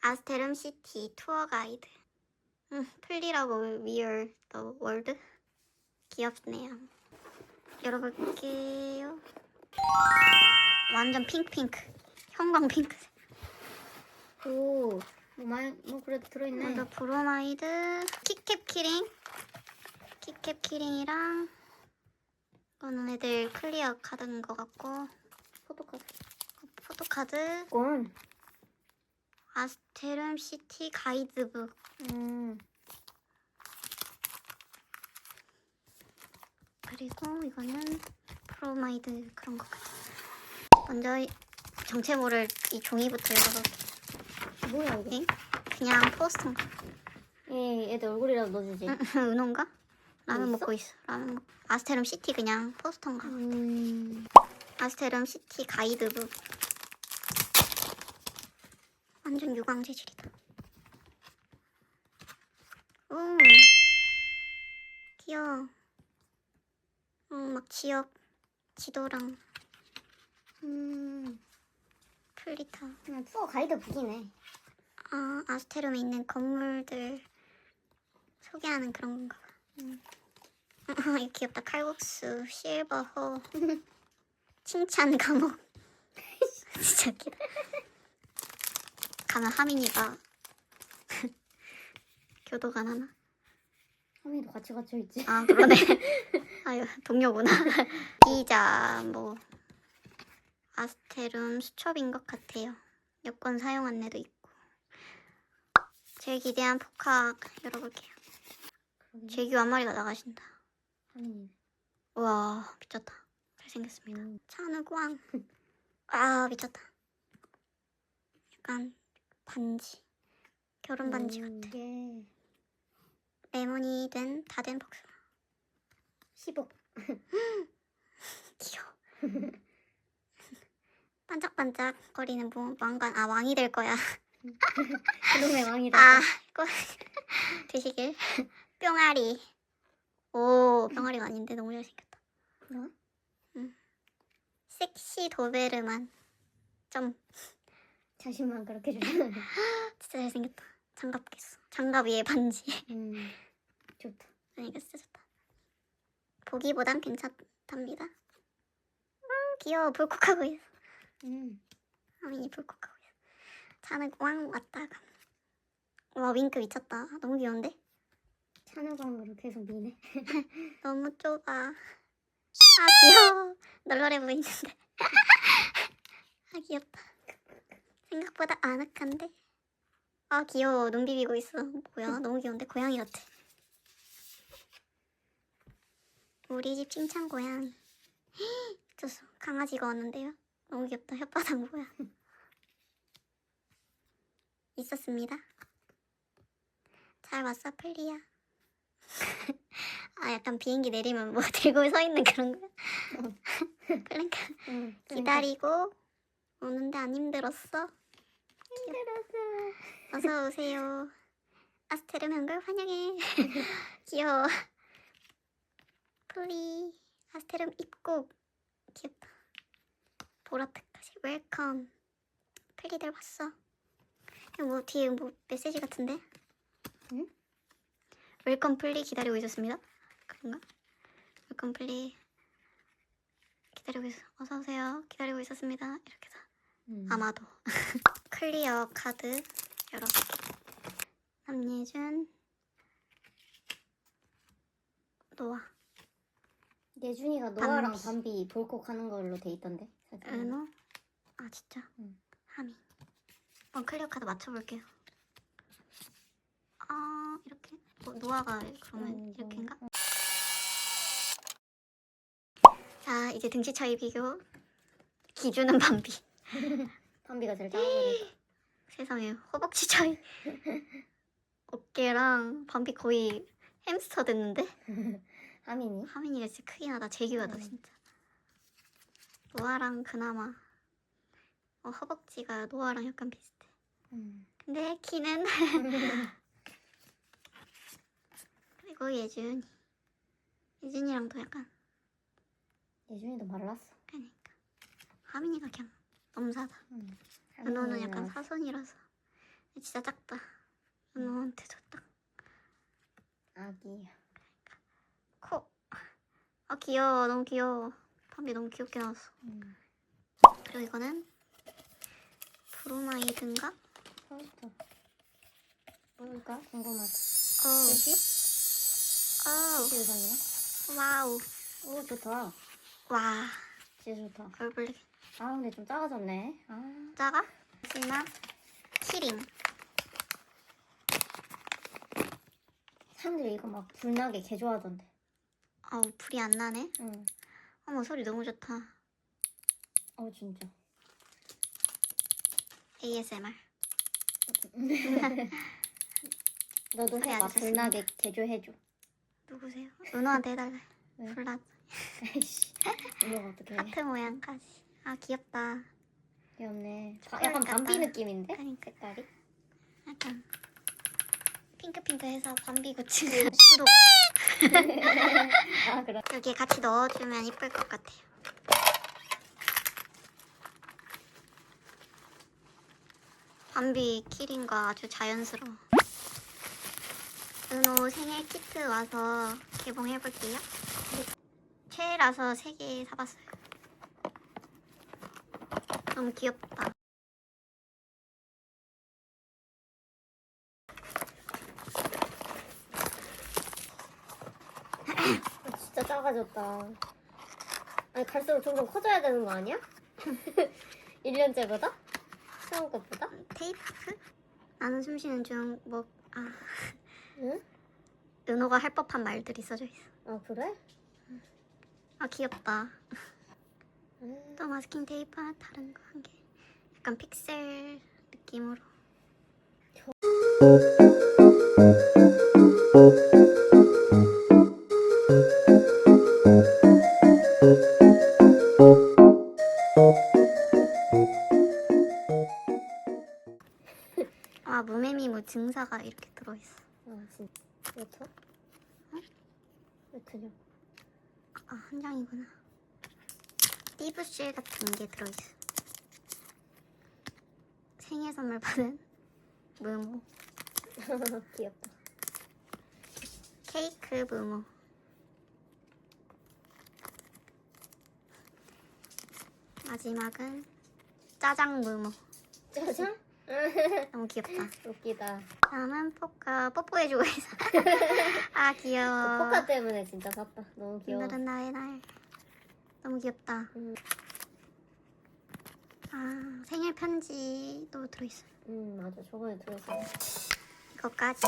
아스테름 시티 투어 가이드. 음, 플리라고 위얼 더 월드. 귀엽네요. 열어볼게요. 완전 핑크핑크. 형광 핑크색. 오, 뭐 많이 뭐 그래도 들어있네. 먼저 브로마이드, 키캡 키링, 키캡 키링이랑 이거는 애들 클리어 카드인 것 같고 포토카드. 포토카드, 건. 아스테름 시티 가이드북, 음. 그리고 이거는 브로마이드 그런 것 같아요. 먼저 이- 정체모를 이 종이부터 열어볼게요. 뭐야 이게? 엥? 그냥 포스터인가? 얘 애들 얼굴이라도 넣어주지. 은호인가? 라면 있어? 먹고 있어. 라면 먹. 아스테름 시티 그냥 포스터인가? 음. 아스테름 시티 가이드북. 완전 유광 재질이다. 오, 귀여워. 음, 막 지역 지도랑 음. 플리타. 그냥 투어 가이드 북이네. 아, 아스테름에 있는 건물들 소개하는 그런 건가 봐. 음. 이거 귀엽다. 칼국수, 실버호, 칭찬 감옥. 진짜 귀엽다. 가면 하민이가 교도관 하나? 하민이도 같이 갇혀 있지. 아, 그러네. 아유, 동료구나. 기자, 뭐, 아스테름 수첩인 것 같아요. 여권 사용 안내도 있고. 제일 기대한 포카 열어볼게요. 재규 한 마리가 나가신다. 하민이. 우와, 미쳤다. 잘생겼습니다. 음. 찬우광. 아, 미쳤다. 약간 반지. 결혼 반지 같아. 이게 레몬이 된 다 된 복숭아. 10억. 귀여워. 반짝반짝 거리는 뭐, 왕관. 아, 왕이 될 거야. 그놈의 왕이다. 아, 이거 드시길. 뿅아리. 오, 뿅아리가 아닌데 너무 잘생겼다. 그래? 섹시 도베르만. 좀 자신만 그렇게 줘. 진짜 잘생겼다. 장갑 꼈어. 장갑 위에 반지. 음. 좋다. 그러니까 진짜 좋다. 보기보단 괜찮답니다. 음, 귀여워. 불콕하고 있어. 음. 하민이 불콕하고 있어. 차는 꽝 왔다가. 와, 윙크 미쳤다. 너무 귀여운데? 찬우광으로 계속 미네. 너무 좁아. 아, 귀여워. 널널해 보이는데. 아, 귀엽다. 생각보다 아늑한데? 아, 귀여워. 눈 비비고 있어. 뭐야? 너무 귀여운데? 고양이 같아. 우리 집 칭찬 고양이. 미쳤어. 강아지가 왔는데요? 너무 귀엽다. 혓바닥 뭐야? 있었습니다. 잘 왔어, 플리야. 아, 약간 비행기 내리면 뭐 들고 서 있는 그런 거야? 그러니까 응. 기다리고 오는데 안 힘들었어? 힘들었어. 어서 오세요. 아스테르 명걸 환영해. 귀여워. 플리 아스테름 입국 귀엽다. 보라색까지 웰컴. 플리들 왔어. 이거 뭐 뒤에 뭐 메시지 같은데? 응? 웰컴 플리 기다리고 있었습니다. 그런가? 웰컴 플리 기다리고 있어. 어서 오세요. 기다리고 있었습니다. 이렇게 다. 음. 아마도 클리어 카드 열어볼게 남예준 노아 예준이가 노아랑 밤비. 밤비 볼콕하는 걸로 돼 있던데. 사진에. 은호 아 진짜 응. 하미 한번 클리어 카드 맞춰볼게요 아아 이렇게 뭐, 노아가 그러면 음, 이렇게인가? 자 이제 등치 차이 비교 기준은 반비 밤비가 제일 작아버렸다. 세상에 허벅지 차이 어깨랑 반비 거의 햄스터 됐는데 하민이? 하민이가 진짜 크긴 하다 제규하다 음. 진짜 노아랑 그나마 어, 허벅지가 노아랑 약간 비슷해 음. 근데 키는 그리고 예준이 예준이랑도 약간 예준이도 말랐어. 그러니까 하민이가 그냥 넘사다 음. 은호는 약간 하민이랑 사선이라서 진짜 작다 은호한테도 딱 아기. 코. 아 귀여워 너무 귀여워 밤비 너무 귀엽게 나왔어 음. 그리고 이거는 브로마이드인가? 처음부터. 뭘까? 궁금하다. 어. 어. 셋이 의상이야? 와우 오, 좋다. 와 진짜 좋다. 얼굴 아, 근데 좀 작아졌네. 아. 작아? 마지막 키링 사람들이 이거 막 불나게 개 좋아하던데. 아우 불이 안 나네 응. 어머 소리 너무 좋다 어, 진짜. ASMR 너도 소리 해봐. 아주 불나게 개조해줘. 누구세요? 은호한테 해달래 왜? 불났 아이씨. 이거 어떻게 해? 하트 모양까지 아 귀엽다 귀엽네. 바- 초콜릿 약간 밤비 같다. 느낌인데? 그러니까 색깔이? 약간 핑크핑크해서 밤비 구치 구독 아, 그래. 여기에 같이 넣어주면 이쁠 것 같아요. 밤비 키링과 아주 자연스러워. 은호 생일 키트 와서 개봉해볼게요. 최애라서 3개 사봤어요. 너무 귀엽다. 아, 진짜 작아졌다. 아니, 갈수록 점점 커져야 되는 거 아니야? 1년째보다? 처음 것보다? 테이프? 나는 숨 쉬는 중, 뭐, 아, 응? 은호가 할 법한 말들이 써져 있어. 아, 그래? 아, 귀엽다. 음. 또 마스킹 테이프 하나 다른 거 한 개. 약간 픽셀 느낌으로. 아 무매미무 증사가 이렇게 들어있어. 아, 진짜. 몇 터? 몇 터냐? 아한 장이구나. 띠부실 같은 게 들어있어. 생일 선물 받은 무모. 귀엽다. 케이크 무모. 마지막은 짜장 무모. 짜장? 너무 귀엽다. 웃기다. 다음은 포카 뽀뽀해주고 있어. 아 귀여워. 그 포카 때문에 진짜 샀다. 너무 귀여워. 오늘은 나의 날. 너무 귀엽다. 음. 아 생일 편지도 들어있어. 음, 맞아. 저번에 들었어. 이거까지.